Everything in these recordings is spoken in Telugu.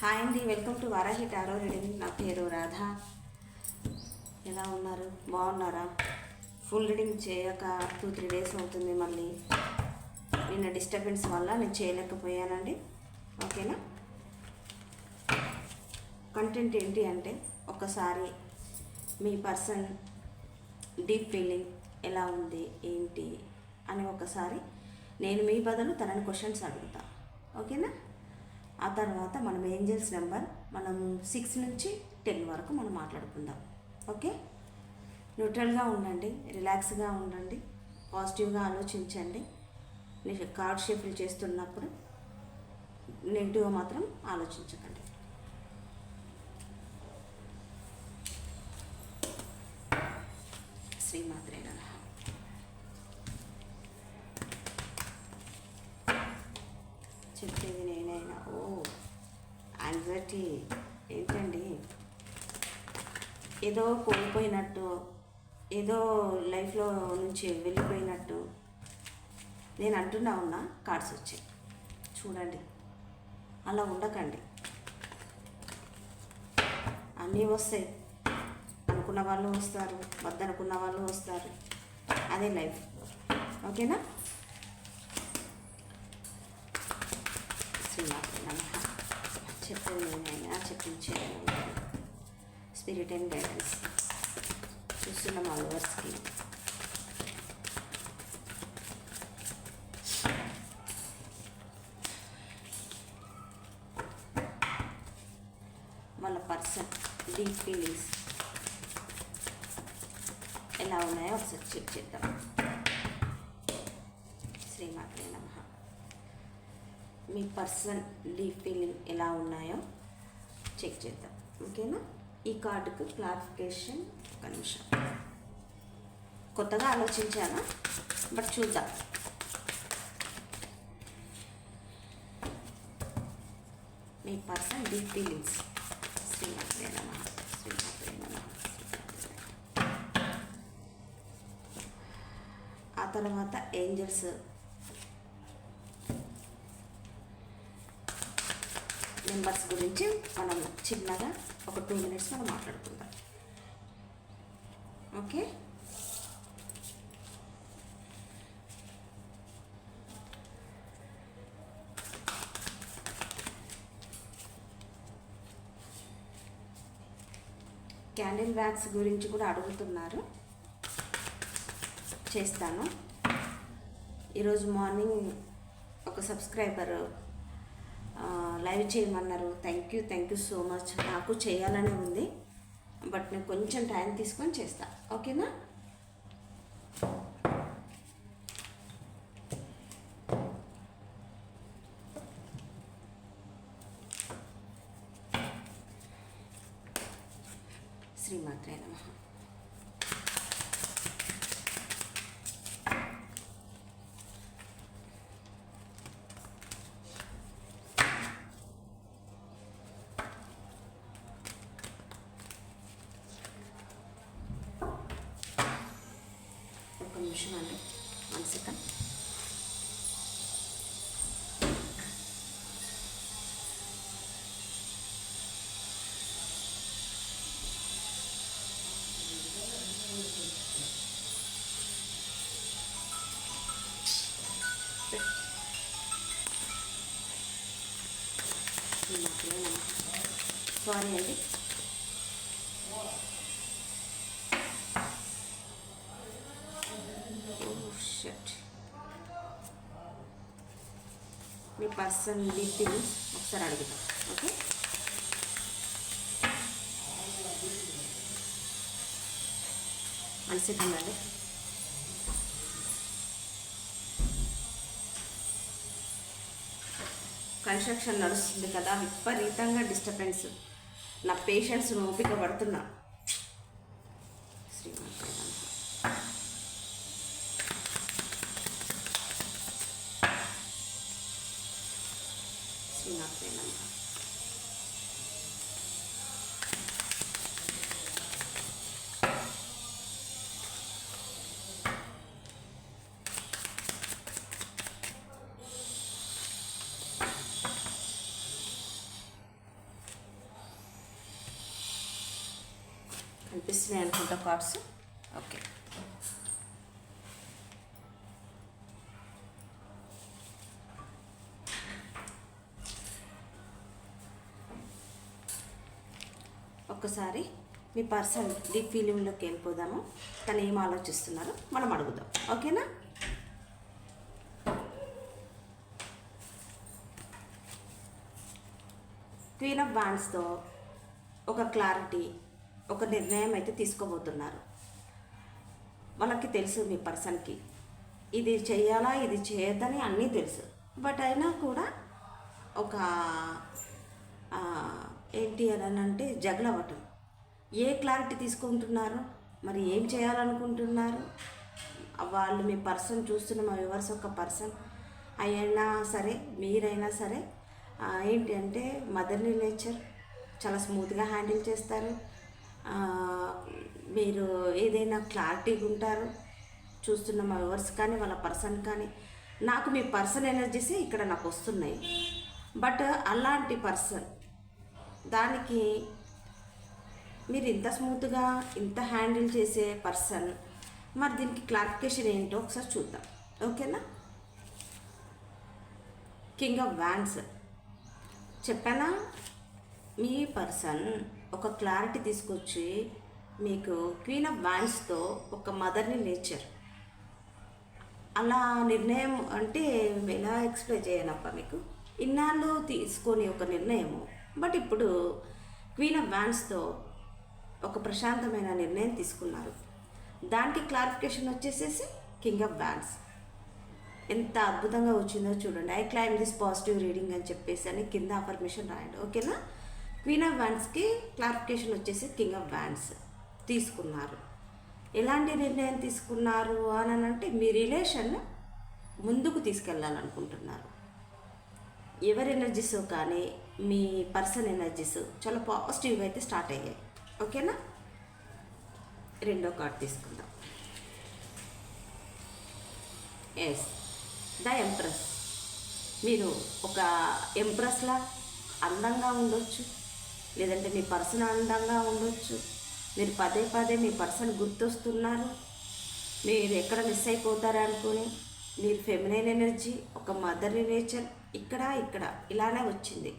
హాయ్ అండి welcome to Varahi tarot reading నా పేరు రాధ. ఎలా ఉన్నారు? బాగున్నారా? ఫుల్ రీడింగ్ చేయక టూ త్రీ డేస్ అవుతుంది మళ్ళీ. నిన్న డిస్టర్బెన్స్ వల్ల నేను చేయలేకపోయానండి. ఓకేనా? కంటెంట్ ఏంటి అంటే ఒకసారి మీ పర్సన్ డీప్ ఫీలింగ్ ఎలా ఉంది ఏంటి అని ఒకసారి నేను మీ బదులు తనని క్వశ్చన్స్ అడుగుతా. ఓకేనా? ఆ తర్వాత మనం ఏంజల్స్ నెంబర్ మనం సిక్స్ నుంచి టెన్ వరకు మనం మాట్లాడుకుందాం. ఓకే? న్యూట్రల్గా ఉండండి రిలాక్స్గా ఉండండి పాజిటివ్గా ఆలోచించండి. నేను కార్డ్ షిఫ్ట్లు చేస్తున్నప్పుడు నెగిటివ్గా మాత్రం ఆలోచించకండి. శ్రీమాత్రే నమః చెప్పేది నేనైనా ఓ యాంగ్జైటీ ఏంటండి? ఏదో కోల్పోయినట్టు ఏదో లైఫ్లో నుంచి వెళ్ళిపోయినట్టు నేను అంటున్నా ఉన్నా కార్డ్స్ వచ్చాయి. చూడండి. అలా ఉండకండి. అన్నీ వస్తాయి. అనుకున్న వాళ్ళు వస్తారు వద్దనుకున్న వాళ్ళు వస్తారు. అదే లైఫ్. ఓకేనా? సినిమా నమః చెప్పేది నేనైనా చెప్పించే స్పిరిట్ అండ్ గైడెన్స్ చూస్తున్న మా లవర్స్కి వాళ్ళ పర్సన్ డీప్ ఫీలింగ్స్ ఎలా ఉన్నాయో ఒకసారి చెక్ చేద్దాం శ్రీమాత్రే నమ మీ పర్సన్ డీప్ ఫీలింగ్ ఎలా ఉన్నాయో చెక్ చేద్దాం. ఓకేనా? ఈ కార్డుకు క్లారిఫికేషన్ ఒక నిమిషం. కొత్తగా ఆలోచించాను? బట్ చూద్దాం. మీ పర్సన్ డీప్ ఫీలింగ్స్. శ్రీమాత్రే నమ శ్రీమాత్రే నమ ఆ తర్వాత ఏంజల్స్ నెంబర్స్ గురించి మనం చిన్నగా ఒక టూ మినిట్స్ మనం మాట్లాడుకుందాం. ఓకే? క్యాండిల్ వ్యాక్స్ గురించి కూడా అడుగుతున్నారు. చేస్తాను. ఈరోజు మార్నింగ్ ఒక సబ్స్క్రైబర్ లైవ్ చేయమన్నారు. Thank you thank you so much నాకు చేయాలనే ఉంది. బట్ నేను కొంచెం టైం తీసుకొని చేస్తా. ఓకేనా శ్రీమాత్రే నమ ఒక నిమిషం అండి వన్ సెకండ్ సారీ అండి పర్సన్ పర్సన్ డీటెయిల్స్ ఒకసారి అడుగుతాం. ఓకే వన్ సెకండ్ అండి. కన్స్ట్రక్షన్ నడుస్తుంది కదా విపరీతంగా డిస్టర్బెన్స్ నా పేషెంట్స్ ఓపిక పడుతున్నా. వినిపిస్తున్నాయి అనుకుంటా కార్డ్స్ ఓకే. ఒక్కసారి మీ పర్సన్ డీప్ ఫీలింగ్లోకి వెళ్ళిపోదాము. తను ఏం ఆలోచిస్తున్నారో మనం అడుగుదాం. ఓకేనా? క్వీన్ ఆఫ్ బాండ్స్తో ఒక క్లారిటీ ఒక నిర్ణయం అయితే తీసుకోబోతున్నారు. వాళ్ళకి తెలుసు మీ పర్సన్కి. ఇది చేయాలా ఇది చేయొద్దని అన్నీ తెలుసు. బట్ అయినా కూడా ఒక ఏంటి అని అంటే జగలవటం ఏ క్లారిటీ తీసుకుంటున్నారు? మరి ఏం చేయాలనుకుంటున్నారు? వాళ్ళు మీ పర్సన్ చూస్తున్న మా వివర్స్ ఒక పర్సన్ అయినా సరే మీరైనా సరే ఏంటి అంటే మదర్లీ నేచర్ చాలా స్మూత్గా హ్యాండిల్ చేస్తారు. మీరు ఏదైనా క్లారిటీగా ఉంటారు చూస్తున్న మా వివర్స్ కానీ వాళ్ళ పర్సన్ కానీ నాకు మీ పర్సన్ ఎనర్జీసే ఇక్కడ నాకు వస్తున్నాయి. బట్ అలాంటి పర్సన్ దానికి మీరు ఇంత స్మూత్గా ఇంత హ్యాండిల్ చేసే పర్సన్ మరి దీనికి క్లారిఫికేషన్ ఏంటో ఒకసారి చూద్దాం. ఓకేనా? కింగ్ ఆఫ్ వ్యాన్స్ చెప్పానా? మీ పర్సన్ ఒక క్లారిటీ తీసుకొచ్చి మీకు క్వీన్ ఆఫ్ వ్యాన్స్తో ఒక మదర్ని నేచర్ అలా నిర్ణయం అంటే ఎలా ఎక్స్ప్లెయిన్ చేయనప్ప మీకు? ఇన్నాళ్ళు తీసుకొని ఒక నిర్ణయము బట్ ఇప్పుడు క్వీన్ ఆఫ్ వ్యాన్స్తో ఒక ప్రశాంతమైన నిర్ణయం తీసుకున్నారు. దానికి క్లారిఫికేషన్ వచ్చేసేసి కింగ్ ఆఫ్ వ్యాన్స్ ఎంత అద్భుతంగా వచ్చిందో చూడండి. I claim this positive reading అని చెప్పేసి అని కింద అఫర్మేషన్ రాయండి. ఓకేనా క్వీన్ ఆఫ్ వ్యాన్స్కి క్లారిఫికేషన్ వచ్చేసి కింగ్ ఆఫ్ వ్యాన్స్ తీసుకున్నారు. ఎలాంటి నిర్ణయం తీసుకున్నారు అని అంటే మీ రిలేషన్ ముందుకు తీసుకెళ్ళాలనుకుంటున్నారు. ఎవరి ఎనర్జీస్ కానీ మీ పర్సన్ ఎనర్జీస్ చాలా పాజిటివ్గా అయితే స్టార్ట్ అయ్యాయి. ఓకేనా రెండో కార్డ్ తీసుకుందాం. ఎస్ ద ఎంప్రెస్ మీరు ఒక ఎంప్రెస్లా అందంగా ఉండొచ్చు. లేదంటే మీ పర్సన్ అందంగా ఉండొచ్చు. మీరు పదే పదే మీ పర్సన్ గుర్తొస్తున్నారు. మీరు ఎక్కడ మిస్ అయిపోతారనుకుని మీరు ఫెమినైన్ ఎనర్జీ ఒక మదర్ నేచర్ ఇక్కడ ఇక్కడ ఇలానే వచ్చింది.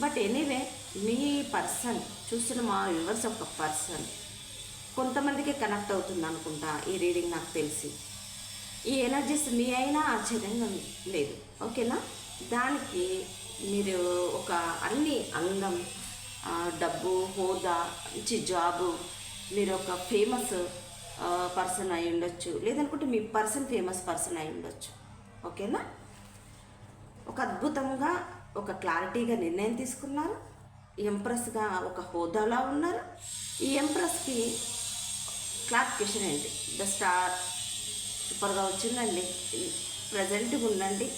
బట్ ఎనీవే మీ పర్సన్ చూస్తున్న మా వ్యూవర్స్ ఒక పర్సన్ కొంతమందికి కనెక్ట్ అవుతుంది అనుకుంటా ఈ రీడింగ్ నాకు తెలిసి. ఈ ఎనర్జీస్ మీ అయినా ఆశ్చర్యంగా లేదు. ఓకేనా? దానికి మీరు ఒక అన్ని అందం డబ్బు హోదా మంచి జాబు మీరు ఒక ఫేమస్ పర్సన్ అయి ఉండొచ్చు. లేదనుకుంటే మీ పర్సన్ ఫేమస్ పర్సన్ అయి ఉండొచ్చు. ఓకేనా? ఒక అద్భుతంగా ఒక క్లారిటీగా నిర్ణయం తీసుకున్నారు. ఎంప్రెస్గా ఒక హోదాలా ఉన్నారు. ఈ ఎంప్రెస్కి క్లారిఫికేషన్ ఏంటి? ద స్టార్ సూపర్గా వచ్చిందండి. ప్రజెంట్గా ఉండండి.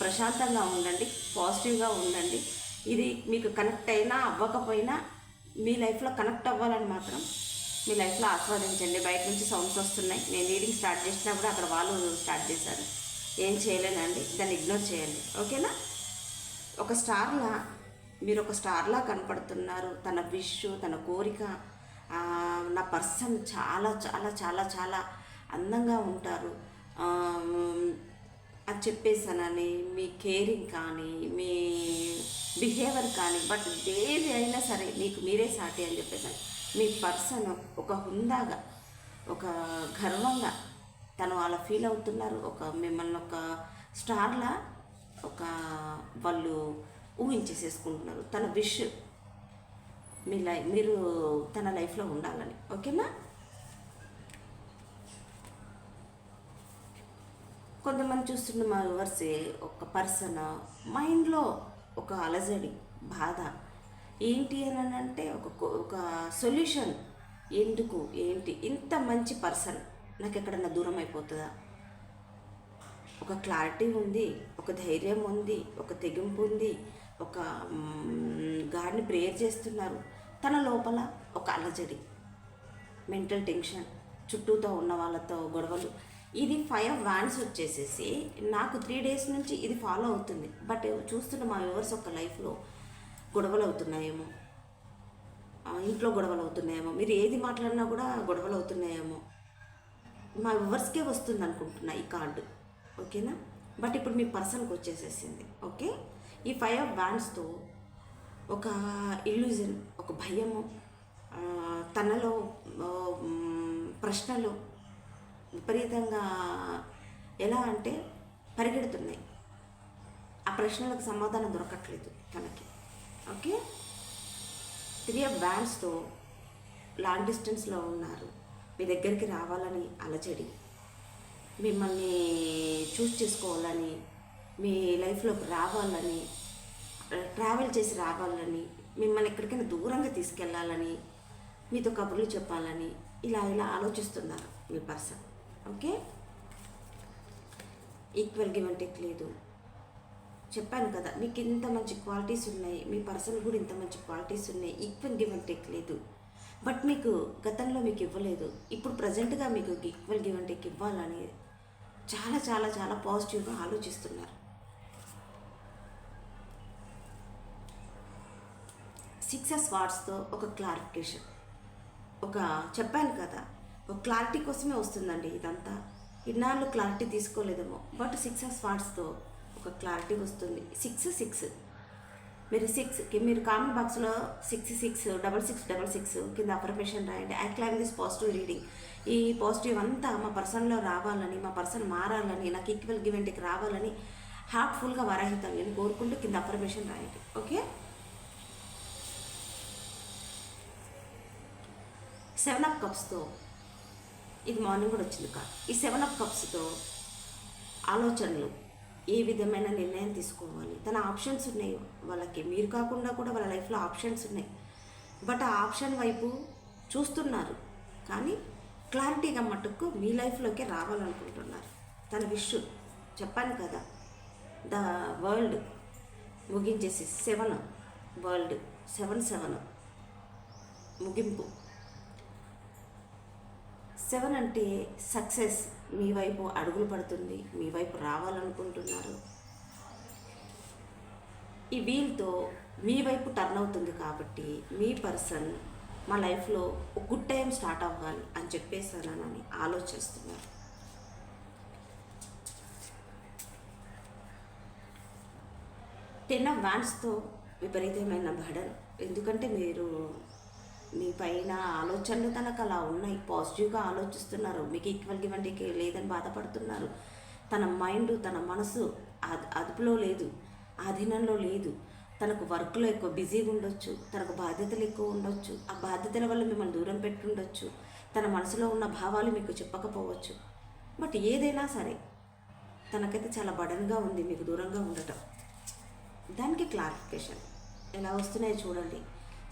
ప్రశాంతంగా ఉండండి. పాజిటివ్గా ఉండండి. ఇది మీకు కనెక్ట్ అయినా అవ్వకపోయినా మీ లైఫ్లో కనెక్ట్ అవ్వాలని మాత్రం మీ లైఫ్లో ఆస్వాదించండి. బయట నుంచి సౌండ్స్ వస్తున్నాయి. నేను రీడింగ్ స్టార్ట్ చేసినా కూడా అక్కడ వాళ్ళు స్టార్ట్ చేశారు. ఏం చేయలేనండి. దాన్ని ఇగ్నోర్ చేయండి. ఓకేనా ఒక స్టార్లా మీరు ఒక స్టార్లా కనపడుతున్నారు. తన విష్ తన కోరిక నా పర్సన్ చాలా చాలా చాలా చాలా అందంగా ఉంటారు. అది చెప్పేసానని మీ కేరింగ్ కానీ మీ బిహేవియర్ కానీ బట్ ఏది అయినా సరే మీకు మీరే సాటి అని చెప్పేసాను మీ పర్సన్ ఒక హుందాగా ఒక గర్వంగా తను అలా ఫీల్ అవుతున్నారు. ఒక మిమ్మల్ని ఒక స్టార్లా ఒక వాళ్ళు ఊహించేసేసుకుంటున్నారు. తన విష్ మీ లై మీరు తన లైఫ్లో ఉండాలని. ఓకేనా? కొంతమంది చూస్తున్న మా వ్యూవర్స్ ఒక పర్సన్ మైండ్లో ఒక అలజడి బాధ. ఏంటి అని అంటే ఒక ఒక సొల్యూషన్. ఎందుకు? ఏంటి? ఇంత మంచి పర్సన్ నాకు ఎక్కడన్నా దూరం అయిపోతుందా? ఒక క్లారిటీ ఉంది ఒక ధైర్యం ఉంది ఒక తెగింపు ఉంది ఒక గాడిని ప్రేయర్ చేస్తున్నారు. తన లోపల ఒక అలజడి మెంటల్ టెన్షన్ చుట్టూతో ఉన్న వాళ్ళతో గొడవలు. ఇది ఫైవ్ వ్యాన్స్ వచ్చేసేసి నాకు త్రీ డేస్ నుంచి ఇది ఫాలో అవుతుంది. బట్ చూస్తున్న మా వ్యూవర్స్ ఒక లైఫ్లో గొడవలు అవుతున్నాయేమో. ఇంట్లో గొడవలు అవుతున్నాయేమో. మీరు ఏది మాట్లాడినా కూడా గొడవలు అవుతున్నాయేమో. మా వివర్స్కే వస్తుంది అనుకుంటున్నా ఈ కార్డు ఓకేనా బట్ ఇప్పుడు మీ పర్సన్కి వచ్చేసేసింది. ఓకే ఈ ఫైవ్ ఆఫ్ బ్యాండ్స్తో ఒక ఇల్యూజన్ ఒక భయము తనలో ప్రశ్నలు విపరీతంగా ఎలా అంటే పరిగెడుతున్నాయి. ఆ ప్రశ్నలకు సమాధానం దొరకట్లేదు తనకి. ఓకే? త్రీ ఆఫ్ బ్యాండ్స్తో లాంగ్ డిస్టెన్స్లో ఉన్నారు. మీ దగ్గరికి రావాలని అలజడి. మిమ్మల్ని చూస్ చేసుకోవాలని మీ లైఫ్లోకి రావాలని ట్రావెల్ చేసి రావాలని మిమ్మల్ని ఎక్కడికైనా దూరంగా తీసుకెళ్ళాలని మీతో కబుర్లు చెప్పాలని ఇలా ఇలా ఆలోచిస్తున్నారు మీ person. Okay? Equal give and take లేదు. చెప్పాను కదా మీకు ఇంత మంచి క్వాలిటీస్ ఉన్నాయి మీ పర్సన్ కూడా ఇంత మంచి క్వాలిటీస్ ఉన్నాయి ఈక్వల్ గివ్ అండ్ టేక్ లేదు. బట్ మీకు గతంలో మీకు ఇవ్వలేదు. ఇప్పుడు ప్రజెంట్గా మీకు ఈక్వల్ గివ్ అండ్ టేక్ ఇవ్వాలని చాలా చాలా చాలా పాజిటివ్గా ఆలోచిస్తున్నారు. సిక్సెస్ వార్డ్స్తో ఒక క్లారిఫికేషన్ ఒక చెప్పాను కదా ఒక క్లారిటీ కోసమే వస్తుందండి ఇదంతా. ఇన్నాళ్ళు క్లారిటీ తీసుకోలేదేమో. బట్ సిక్స్ స్పాట్స్తో ఒక క్లారిటీ వస్తుంది. Six six. మీరు సిక్స్ మీరు కామెంట్ బాక్స్లో six six double six double six కింద అఫర్మేషన్ రాయండి. I claim this positive reading. ఈ పాజిటివ్ అంతా మా పర్సన్లో రావాలని మా పర్సన్ మారాలని నాకు ఈక్వల్ గివెంట్కి రావాలని హార్ట్ఫుల్గా వరాహితం. నేను కోరుకుంటూ కింద అఫర్మేషన్ రాయండి. ఓకే? సెవెన్ అప్ కప్స్తో. ఇది మార్నింగ్ కూడా వచ్చింది కాదు. ఈ సెవెన్ ఆఫ్ కప్స్తో ఆలోచనలు ఏ విధమైన నిర్ణయం తీసుకోవాలి? తన ఆప్షన్స్ ఉన్నాయి వాళ్ళకి. మీరు కాకుండా కూడా వాళ్ళ లైఫ్లో ఆప్షన్స్ ఉన్నాయి. బట్ ఆ ఆప్షన్ వైపు చూస్తున్నారు. కానీ క్లారిటీగా మటుకు మీ లైఫ్లోకి రావాలనుకుంటున్నారు. తన విష్ చెప్పాను కదా ద వరల్డ్ ముగించేసి సెవెన్ వరల్డ్ సెవెన్ సెవెన్ ముగింపు. సెవెన్ అంటే సక్సెస్ మీ వైపు అడుగులు పడుతుంది మీ వైపు రావాలనుకుంటున్నారు. ఈ వీల్తో మీ వైపు టర్న్ అవుతుంది కాబట్టి మీ పర్సన్ మా లైఫ్లో ఒక గుడ్ టైం స్టార్ట్ అవ్వాలి అని చెప్పేసానని ఆలోచిస్తున్నారు. టెన్ ఆఫ్ వ్యాన్స్తో విపరీతమైన బడన్ ఎందుకంటే మీరు మీ పైన ఆలోచనలు తనకు అలా ఉన్నాయి. పాజిటివ్గా ఆలోచిస్తున్నారు. మీకు ఈక్వల్ గివండికి లేదని బాధపడుతున్నారు. తన మైండ్ తన మనసు అద్- అదుపులో లేదు. ఆధీనంలో లేదు. తనకు వర్క్లో ఎక్కువ బిజీగా ఉండొచ్చు. తనకు బాధ్యతలు ఎక్కువ ఉండొచ్చు. ఆ బాధ్యతల వల్ల మిమ్మల్ని దూరం పెట్టుండొచ్చు తన మనసులో ఉన్న భావాలు మీకు చెప్పకపోవచ్చు. బట్ ఏదైనా సరే తనకైతే చాలా బడన్గా ఉంది మీకు దూరంగా ఉండటం. దానికి క్లారిఫికేషన్. ఎలా వస్తున్నాయో చూడండి.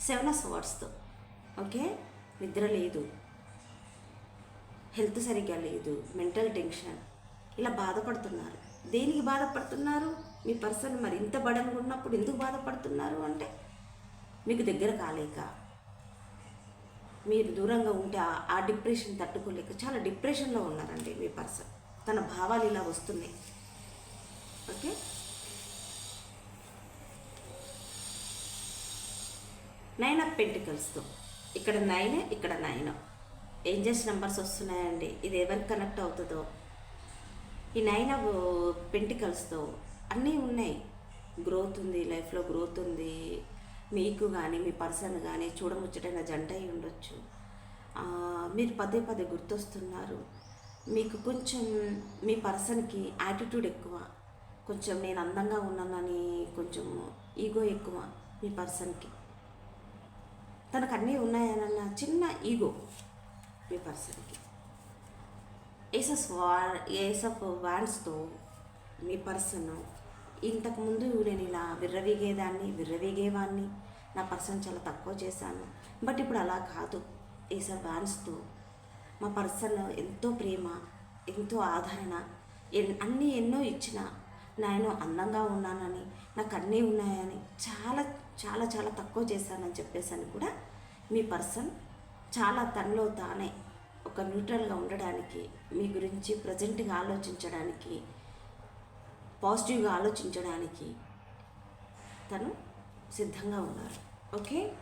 సెవెన్ ఆఫ్ వర్డ్స్తో ఓకే? నిద్ర లేదు. హెల్త్ సరిగ్గా లేదు. Mental tension. ఇలా బాధపడుతున్నారు. దేనికి బాధపడుతున్నారు? మీ పర్సన్ మరి ఇంత బడంగా ఉన్నప్పుడు ఎందుకు బాధపడుతున్నారు అంటే మీకు దగ్గర కాలేక. మీరు దూరంగా ఉంటే ఆ- ఆ డిప్రెషన్ తట్టుకోలేక. చాలా డిప్రెషన్లో ఉన్నారండి మీ పర్సన్. తన భావాలు ఇలా వస్తున్నాయి. ఓకే? నైన్ ఆఫ్ పెంటికల్స్తో. ఇక్కడ నైన్ ఇక్కడ నైన్. ఏంజెస్ నెంబర్స్ వస్తున్నాయండి? ఇది ఎవరికి కనెక్ట్ అవుతుందో? ఈ నైన్ పెంటికల్స్తో అన్నీ ఉన్నాయి. గ్రోత్ ఉంది లైఫ్లో గ్రోత్ ఉంది. మీకు కానీ మీ పర్సన్ కానీ చూడముచ్చటైన జంట అయి ఉండొచ్చు. మీరు పదే పదే గుర్తొస్తున్నారు. మీకు కొంచెం మీ పర్సన్కి యాటిట్యూడ్ ఎక్కువ. కొంచెం నేను అందంగా ఉన్నానని కొంచెం ఈగో ఎక్కువ మీ పర్సన్కి తనకు అన్నీ ఉన్నాయనన్న చిన్న ఈగో మీ పర్సన్కి ఏసస్ వా ఏసఫ్ వాన్స్తో మీ పర్సన్ ఇంతకుముందు నేను ఇలా విర్రవీగేదాన్ని విర్రవీగేవాన్ని నా పర్సన్ చాలా తక్కువ చేశాను. బట్ ఇప్పుడు అలా కాదు. ఏసఫ్ వాన్స్తో మా పర్సన్ ఎంతో ప్రేమ ఎంతో ఆదరణ అన్నీ ఎన్నో ఇచ్చిన నేను అందంగా ఉన్నానని నాకు అన్నీ ఉన్నాయని చాలా చాలా చాలా తక్కువ చేశానని చెప్పేసి అని కూడా మీ పర్సన్ చాలా తనలో తానే ఒక న్యూట్రల్గా ఉండడానికి మీ గురించి ప్రజెంట్గా ఆలోచించడానికి పాజిటివ్గా ఆలోచించడానికి తను సిద్ధంగా ఉన్నారు. ఓకే?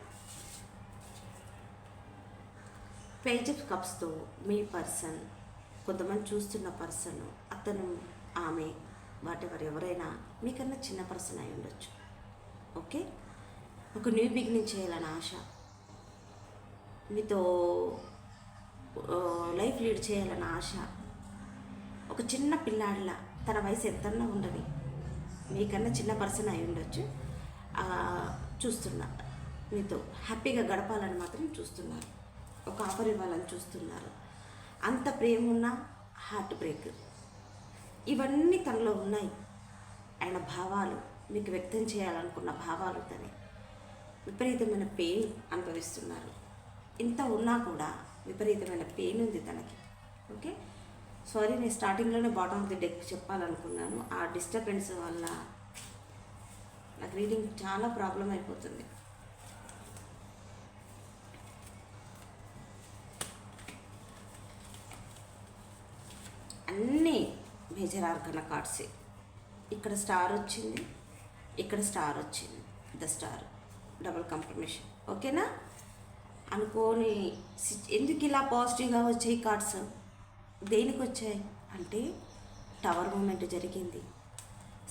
పేజ్ కప్స్తో మీ పర్సన్ కొంతమంది చూస్తున్న పర్సన్ అతను ఆమె వాటెవర్ ఎవరైనా మీకన్నా చిన్న పర్సన్ అయి ఉండొచ్చు. ఓకే? ఒక న్యూ బిగినింగ్ చేయాలని ఆశ. మీతో లైఫ్ లీడ్ చేయాలని ఆశ. ఒక చిన్న పిల్లాడిలా తన వయసు ఎంతన్నా ఉండని మీకన్నా చిన్న పర్సన్ అయి ఉండొచ్చు. చూస్తున్నా. మీతో హ్యాపీగా గడపాలని మాత్రం చూస్తున్నారు. ఒక ఆఫర్ ఇవ్వాలని చూస్తున్నారు. అంత ప్రేమ ఉన్న హార్ట్ బ్రేక్ ఇవన్నీ తనలో ఉన్నాయి. ఆయన భావాలు మీకు వ్యక్తం చేయాలనుకున్న భావాలు తనే. విపరీతమైన పెయిన్ అనుభవిస్తున్నారు. ఇంత ఉన్నా కూడా విపరీతమైన పెయిన్ ఉంది తనకి. ఓకే సారీ నేను స్టార్టింగ్లోనే బాటమ్ ఆఫ్ ది డెక్ చెప్పాలనుకున్నాను. ఆ డిస్టర్బెన్స్ వల్ల నాకు రీడింగ్ చాలా ప్రాబ్లం అయిపోతుంది. అన్నీ మేజర్ ఆర్గన కార్డ్సే ఇక్కడ స్టార్ వచ్చింది ఇక్కడ స్టార్ వచ్చింది ద స్టార్ డబుల్ కంఫర్మేషన్ ఓకేనా అనుకోని సి- ఎందుకు ఇలా పాజిటివ్గా వచ్చాయి కార్డ్స్ దేనికి వచ్చాయి? అంటే టవర్ మూమెంట్ జరిగింది.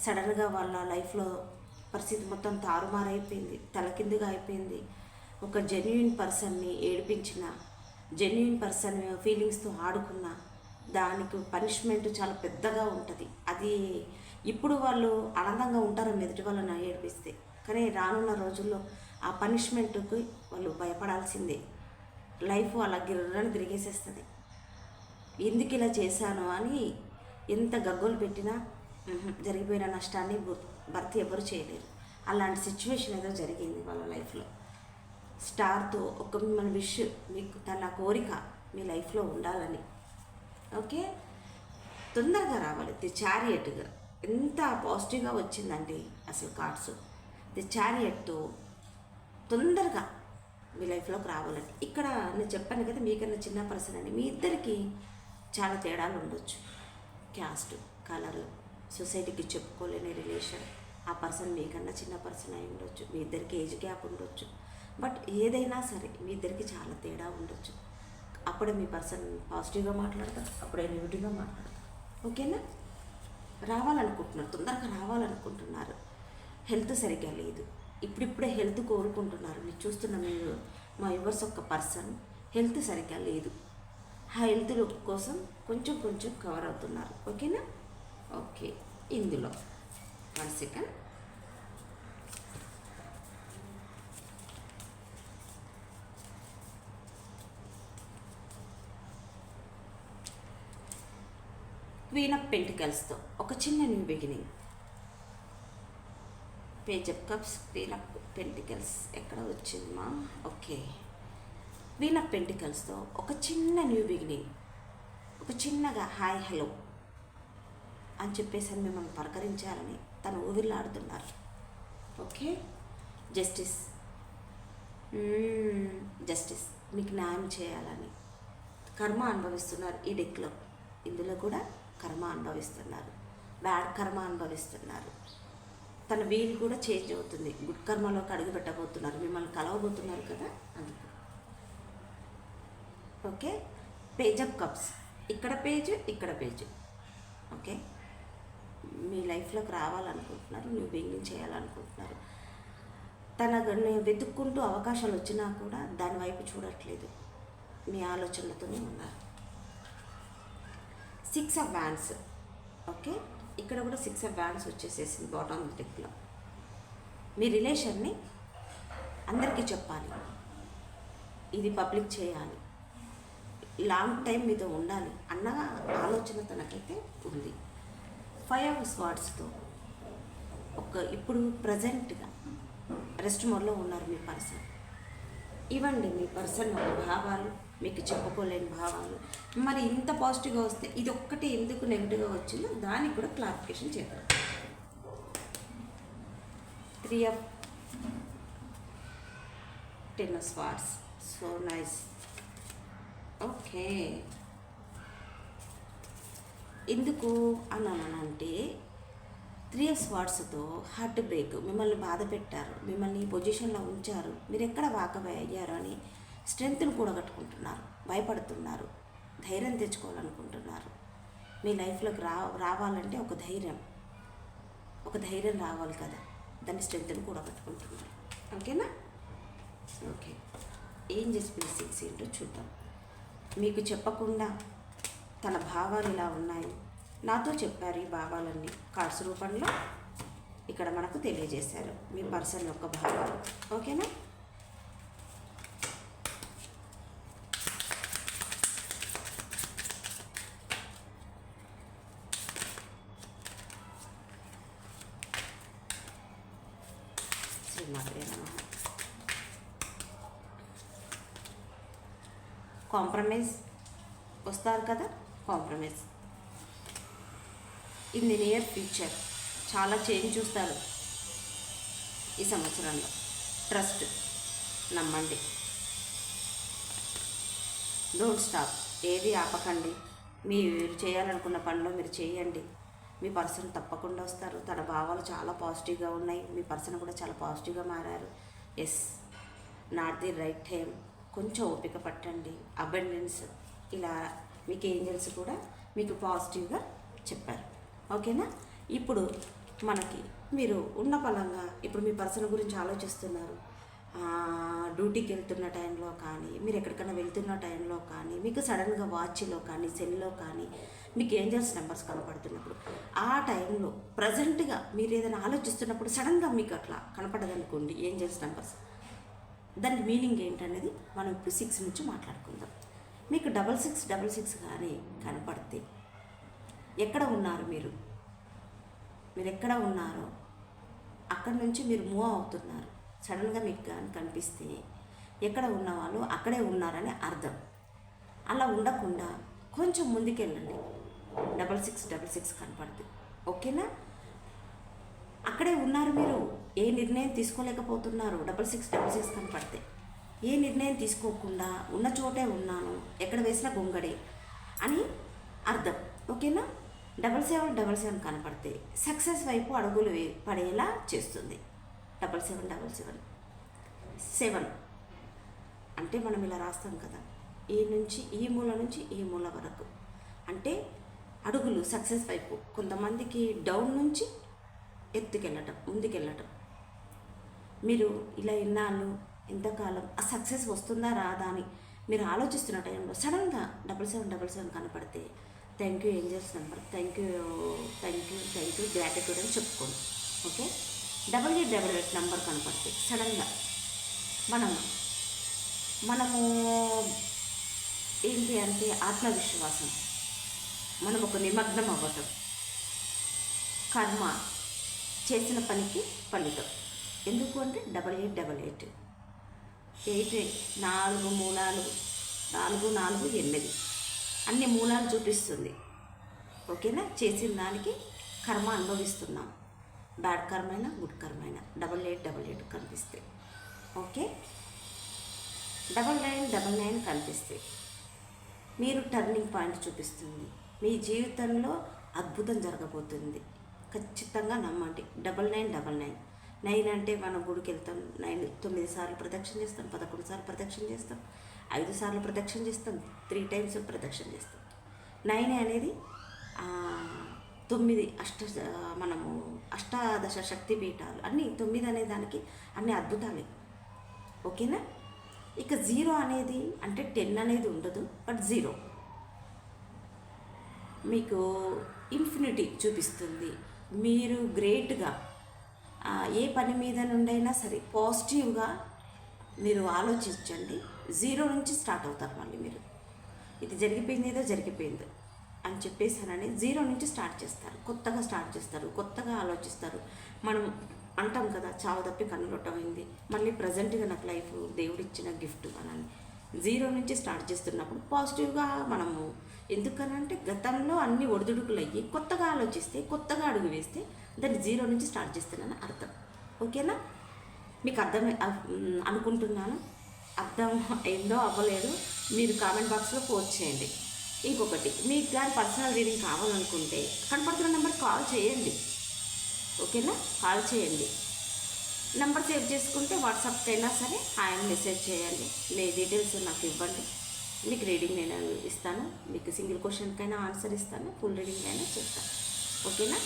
సడన్గా వాళ్ళ లైఫ్లో పరిస్థితి మొత్తం తారుమారైపోయింది. తలకిందుగా అయిపోయింది. ఒక జెన్యున్ పర్సన్ని ఏడిపించిన జెన్యున్ పర్సన్ ఫీలింగ్స్తో ఆడుకున్న దానికి పనిష్మెంట్ చాలా పెద్దగా ఉంటుంది. అది ఇప్పుడు వాళ్ళు ఆనందంగా ఉంటారు మెదటి వాళ్ళని ఏడిపిస్తే. కానీ రానున్న రోజుల్లో ఆ పనిష్మెంట్కి వాళ్ళు భయపడాల్సిందే. లైఫ్ అలా గిర్రని తిరిగేసేస్తుంది. ఎందుకు ఇలా చేశాను అని ఎంత గగ్గోలు పెట్టినా జరిగిపోయిన నష్టాన్ని భర్తీ ఎవరు చేయలేరు. అలాంటి సిచ్యువేషన్ ఏదో జరిగింది వాళ్ళ లైఫ్లో. స్టార్తో ఒక మిమ్మల్ని విష్ మీకు తన కోరిక మీ లైఫ్లో ఉండాలని. ఓకే? తొందరగా రావాలి. ది చారియట్గా. ఎంత పాజిటివ్గా వచ్చిందండి అసలు కార్డ్స్. ది చారియట్తో తొందరగా మీ లైఫ్లోకి రావాలని ఇక్కడ నేను చెప్పాను కదా మీకన్నా చిన్న పర్సన్ అండి. మీ ఇద్దరికి చాలా తేడాలు ఉండొచ్చు. క్యాస్ట్ కలర్ సొసైటీకి చెప్పుకోలేని రిలేషన్ ఆ పర్సన్ మీకన్నా చిన్న పర్సన్ అయి ఉండొచ్చు. మీ ఇద్దరికి ఏజ్ గ్యాప్ ఉండొచ్చు. బట్ ఏదైనా సరే మీ ఇద్దరికి చాలా తేడా ఉండొచ్చు. అప్పుడే మీ పర్సన్ పాజిటివ్గా మాట్లాడతారు అప్పుడే నెగిటివ్గా మాట్లాడతారు. ఓకేనా? రావాలనుకుంటున్నారు తొందరగా రావాలనుకుంటున్నారు. హెల్త్ సరిగ్గా లేదు. ఇప్పుడిప్పుడే హెల్త్ కోరుకుంటున్నారు. మీరు చూస్తున్న మీరు మా యువర్స్ ఒక పర్సన్ హెల్త్ సరిగ్గా లేదు. ఆ హెల్త్ కోసం కొంచెం కొంచెం కవర్ అవుతున్నారు. ఓకేనా? ఓకే. ఇందులో వన్ సెకండ్. క్వీన్ ఆఫ్ పెంటికల్స్తో ఒక చిన్న new beginning. Page of cups queen of pentacles ఎక్కడ వచ్చిందమ్మా ఓకే. క్వీన్ ఆఫ్ పెంటికల్స్తో ఒక చిన్న న్యూ బిగినింగ్. ఒక చిన్నగా హాయ్ హలో అని చెప్పేసి మిమ్మల్ని పలకరించాలని తను ఊవిల్లాడుతున్నారు ఓకే? జస్టిస్. జస్టిస్ మీకు న్యాయం చేయాలని కర్మ అనుభవిస్తున్నారు ఈ డెక్లో. ఇందులో కూడా కర్మ అనుభవిస్తున్నారు. బ్యాడ్ కర్మ అనుభవిస్తున్నారు. తన వీలు కూడా చేంజ్ అవుతుంది. గుడ్ కర్మలోకి అడుగు పెట్టబోతున్నారు మిమ్మల్ని కలవబోతున్నారు కదా అందుకు. ఓకే? పేజ్ ఆఫ్ కప్స్ ఇక్కడ పేజ్ ఇక్కడ పేజ్ ఓకే? మీ లైఫ్లోకి రావాలనుకుంటున్నారు. న్యూ బిగినింగ్ చేయాలనుకుంటున్నారు. తన వెతుక్కుంటూ అవకాశాలు వచ్చినా కూడా దాని వైపు చూడట్లేదు. మీ ఆలోచనలతోనే ఉన్నారు. Six of wands okay? ఇక్కడ కూడా సిక్స్ ఆఫ్ బ్యాండ్స్ వచ్చేసేసింది బాటమ్ డెక్లో మీ రిలేషన్ని అందరికీ చెప్పాలి. ఇది పబ్లిక్ చేయాలి. లాంగ్ టైం మీతో ఉండాలి అన్న ఆలోచన తనకైతే ఉంది. ఫైవ్ ఆఫ్ స్వార్డ్స్తో ఒక ఇప్పుడు ప్రజెంట్గా రెస్ట్ మోడ్లో ఉన్నారు మీ పర్సన్ ఇవ్వండి మీ పర్సన్ ఒక భావాలు. మీకు చెప్పుకోలేని భావాలు. మరి ఇంత పాజిటివ్గా వస్తే ఇది ఒక్కటి ఎందుకు నెగిటివ్గా వచ్చిందో దానికి కూడా క్లారిఫికేషన్ చేద్దాం. Three of ten of so nice. Okay. ఎందుకు అన్నానంటే త్రీ ఇయర్స్ స్వార్ట్స్తో హార్ట్ బ్రేక్ మిమ్మల్ని బాధ పెట్టారు. మిమ్మల్ని ఈ పొజిషన్లో ఉంచారు. మీరు ఎక్కడ వాకవే అయ్యారు అని స్ట్రెంగ్త్ను కూడగట్టుకుంటున్నారు భయపడుతున్నారు. ధైర్యం తెచ్చుకోవాలనుకుంటున్నారు. మీ లైఫ్లోకి రా రావాలంటే ఒక ధైర్యం. ఒక ధైర్యం రావాలి కదా. దాని స్ట్రెంగ్త్ని కూడగట్టుకుంటున్నారు ఓకేనా? ఓకే. ఏం చేసి బ్లెస్సింగ్స్ ఏంటో చూద్దాం. మీకు చెప్పకుండా తన భావాలు ఇలా ఉన్నాయి. నాతో చెప్పారు ఈ భావాలన్నీ. కార్డ్స్ రూపంలో ఇక్కడ మనకు తెలియజేశారు. మీ పర్సన్ యొక్క భావాలు. ఓకేనా శ్రీమాత్రే నమః కాంప్రమైజ్ వస్తారు కదా? Compromise. In the near future. చాలా చేంజ్ చూస్తారు ఈ సంవత్సరంలో. ట్రస్ట్. నమ్మండి. Don't stop. ఏది ఆపకండి. మీరు చేయాలనుకున్న పనిలో మీరు చేయండి. మీ పర్సన్ తప్పకుండా వస్తారు. తన భావాలు చాలా పాజిటివ్గా ఉన్నాయి. మీ పర్సన్ కూడా చాలా పాజిటివ్గా మారారు. Yes. Not the right time. కొంచెం ఓపిక పట్టండి. అబెండెన్స్ ఇలా మీకు ఏంజల్స్ కూడా మీకు పాజిటివ్గా చెప్పారు. ఓకేనా ఇప్పుడు మనకి మీరు ఉన్న పలంగా ఇప్పుడు మీ పర్సన్ గురించి ఆలోచిస్తున్నారు. డ్యూటీకి వెళ్తున్న టైంలో కానీ మీరు ఎక్కడికైనా వెళ్తున్న టైంలో కానీ మీకు సడన్గా వాచ్లో కానీ సెల్లో కానీ మీకు ఏంజల్స్ నెంబర్స్ కనపడుతున్నప్పుడు ఆ టైంలో ప్రజెంట్గా మీరు ఏదైనా ఆలోచిస్తున్నప్పుడు సడన్గా మీకు అట్లా కనపడదనుకోండి ఏంజల్స్ నెంబర్స్ దాని మీనింగ్ ఏంటనేది మనం ఇప్పుడు సిక్స్ నుంచి మాట్లాడుకుందాం. మీకు డబల్ సిక్స్ డబల్ సిక్స్ కానీ కనపడితే ఎక్కడ ఉన్నారు మీరు? మీరు ఎక్కడ ఉన్నారో అక్కడి నుంచి మీరు మూవ్ అవుతున్నారు. సడన్గా మీకు కానీ కనిపిస్తే ఎక్కడ ఉన్న వాళ్ళు అక్కడే ఉన్నారని అర్థం. అలా ఉండకుండా కొంచెం ముందుకెళ్ళండి. డబల్ సిక్స్ డబల్ సిక్స్ కనపడుతుంది ఓకేనా? అక్కడే ఉన్నారు మీరు. ఏ నిర్ణయం తీసుకోలేకపోతున్నారు. డబల్ సిక్స్ డబల్ సిక్స్ కనపడితే. ఏ నిర్ణయం తీసుకోకుండా ఉన్న చోటే ఉన్నాను. ఎక్కడ వేసిన గొంగడే అని అర్థం. ఓకేనా? డబల్ సెవెన్ డబల్ సెవెన్ కనపడితే సక్సెస్ వైపు అడుగులు పడేలా చేస్తుంది. Double seven double seven. Seven. అంటే మనం ఇలా రాస్తాం కదా. ఈ నుంచి ఈ మూల నుంచి ఈ మూల వరకు. అంటే అడుగులు సక్సెస్ వైపు కొంతమందికి డౌన్ నుంచి ఎత్తుకెళ్ళటం ముందుకెళ్ళటం. మీరు ఇలా ఎన్నాళ్ళు ఎంతకాలం ఆ సక్సెస్ వస్తుందా రాదా అని మీరు ఆలోచిస్తున్న టైంలో సడన్గా డబల్ సెవెన్ డబల్ సెవెన్ కనపడితే thank you angels number thank you thank you thank you gratitude అని చెప్పుకోండి okay? Double eight double eight number కనపడితే సడన్గా మనం మనము ఏంటి అంటే ఆత్మవిశ్వాసం మనం ఒక నిమగ్నం అవ్వటం కర్మ చేసిన పనికి ఫలితం. ఎందుకు అంటే double eight double eight. Eight నాలుగు మూలాలు నాలుగు నాలుగు ఎనిమిది. అన్ని మూలాలు చూపిస్తుంది. ఓకేనా? చేసిన దానికి కర్మ అనుభవిస్తున్నాం. బ్యాడ్ కర్మైనా గుడ్ కర్మైనా డబల్ ఎయిట్ డబల్ ఎయిట్ కనిపిస్తాయి okay? Double nine double nine కనిపిస్తాయి మీరు టర్నింగ్ పాయింట్ చూపిస్తుంది. మీ జీవితంలో అద్భుతం జరగబోతుంది. ఖచ్చితంగా నమ్మండి. Double nine double nine. Nine అంటే మనం గుడికి వెళ్తాం నైన్ తొమ్మిది సార్లు ప్రదక్షిణ చేస్తాం పదకొండు సార్లు ప్రదక్షిణ చేస్తాం ఐదు సార్లు ప్రదక్షిణ చేస్తాం త్రీ టైమ్స్ ప్రదక్షిణ చేస్తాం. నైన్ అనేది తొమ్మిది అష్ట మనము అష్టాదశ శక్తి పీఠాలు అన్ని తొమ్మిది అనే దానికి అన్ని అద్భుతాలే. ఓకేనా? ఇక జీరో అనేది అంటే టెన్ అనేది ఉండదు బట్ జీరో. మీకు ఇన్ఫినిటీ చూపిస్తుంది. మీరు గ్రేట్గా ఏ పని మీద నుండైనా సరే పాజిటివ్గా మీరు ఆలోచించండి. జీరో నుంచి స్టార్ట్ అవుతారు మళ్ళీ మీరు. ఇది జరిగిపోయింది ఏదో జరిగిపోయింది అని చెప్పేసానని జీరో నుంచి స్టార్ట్ చేస్తారు. కొత్తగా స్టార్ట్ చేస్తారు కొత్తగా ఆలోచిస్తారు. మనం అంటాం కదా చావు తప్పి కన్నులొట్టమైంది. మళ్ళీ ప్రజెంట్గా నాకు లైఫ్ దేవుడిచ్చిన గిఫ్ట్ అని. జీరో నుంచి స్టార్ట్ చేస్తున్నప్పుడు పాజిటివ్గా మనము ఎందుకనంటే గతంలో అన్ని ఒడిదుడుకులు అయ్యి కొత్తగా ఆలోచిస్తే కొత్తగా అడుగు వేస్తే దాన్ని జీరో నుంచి స్టార్ట్ చేస్తున్నాను అర్థం. ఓకేనా? మీకు అర్థం అనుకుంటున్నాను. అర్థం ఏందో అవ్వలేదు మీరు కామెంట్ బాక్స్లో పోస్ట్ చేయండి. ఇంకొకటి మీకు కానీ పర్సనల్ రీడింగ్ కావాలనుకుంటే కనపడుతున్న నెంబర్ కాల్ చేయండి. ఓకేనా? కాల్ చేయండి. నెంబర్ సేవ్ చేసుకుంటే వాట్సాప్కి అయినా సరే ఆయన మెసేజ్ చేయండి. మీ డీటెయిల్స్ నాకు ఇవ్వండి. మీకు రీడింగ్ నేను ఇస్తాను. మీకు సింగిల్ క్వశ్చన్కైనా ఆన్సర్ ఇస్తాను. ఫుల్ రీడింగ్ అయినా చేస్తాను. ఓకేనా?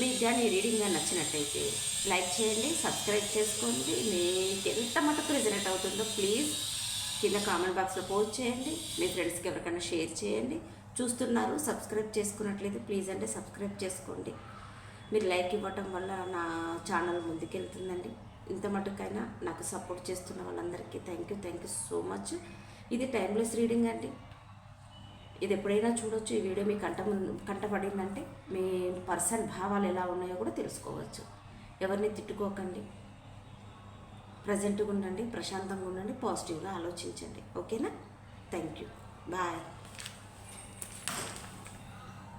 మీకు కానీ రీడింగ్ కానీ నచ్చినట్టయితే లైక్ చేయండి సబ్స్క్రైబ్ చేసుకోండి. మీకు ఎంత మటుకు రిజనెట్ అవుతుందో ప్లీజ్ కింద కామెంట్ బాక్స్లో పోస్ట్ చేయండి. మీ ఫ్రెండ్స్కి ఎవరికైనా షేర్ చేయండి. చూస్తున్నారు సబ్స్క్రైబ్ చేసుకున్నట్లయితే ప్లీజ్ అంటే సబ్స్క్రైబ్ చేసుకోండి. మీరు లైక్ ఇవ్వటం వల్ల నా ఛానల్ ముందుకెళ్తుందండి. ఇంత మటుకైనా నాకు సపోర్ట్ చేస్తున్న వాళ్ళందరికీ thank you thank you so much ఇది టైమ్లెస్ రీడింగ్ అండి. ఇది ఎప్పుడైనా చూడొచ్చు ఈ వీడియో మీ కంట కంటపడిందంటే మీ పర్సన్ భావాలు ఎలా ఉన్నాయో కూడా తెలుసుకోవచ్చు. ఎవరిని తిట్టుకోకండి. ప్రజెంట్గా ఉండండి ప్రశాంతంగా ఉండండి పాజిటివ్గా ఆలోచించండి. ఓకేనా? Thank you bye.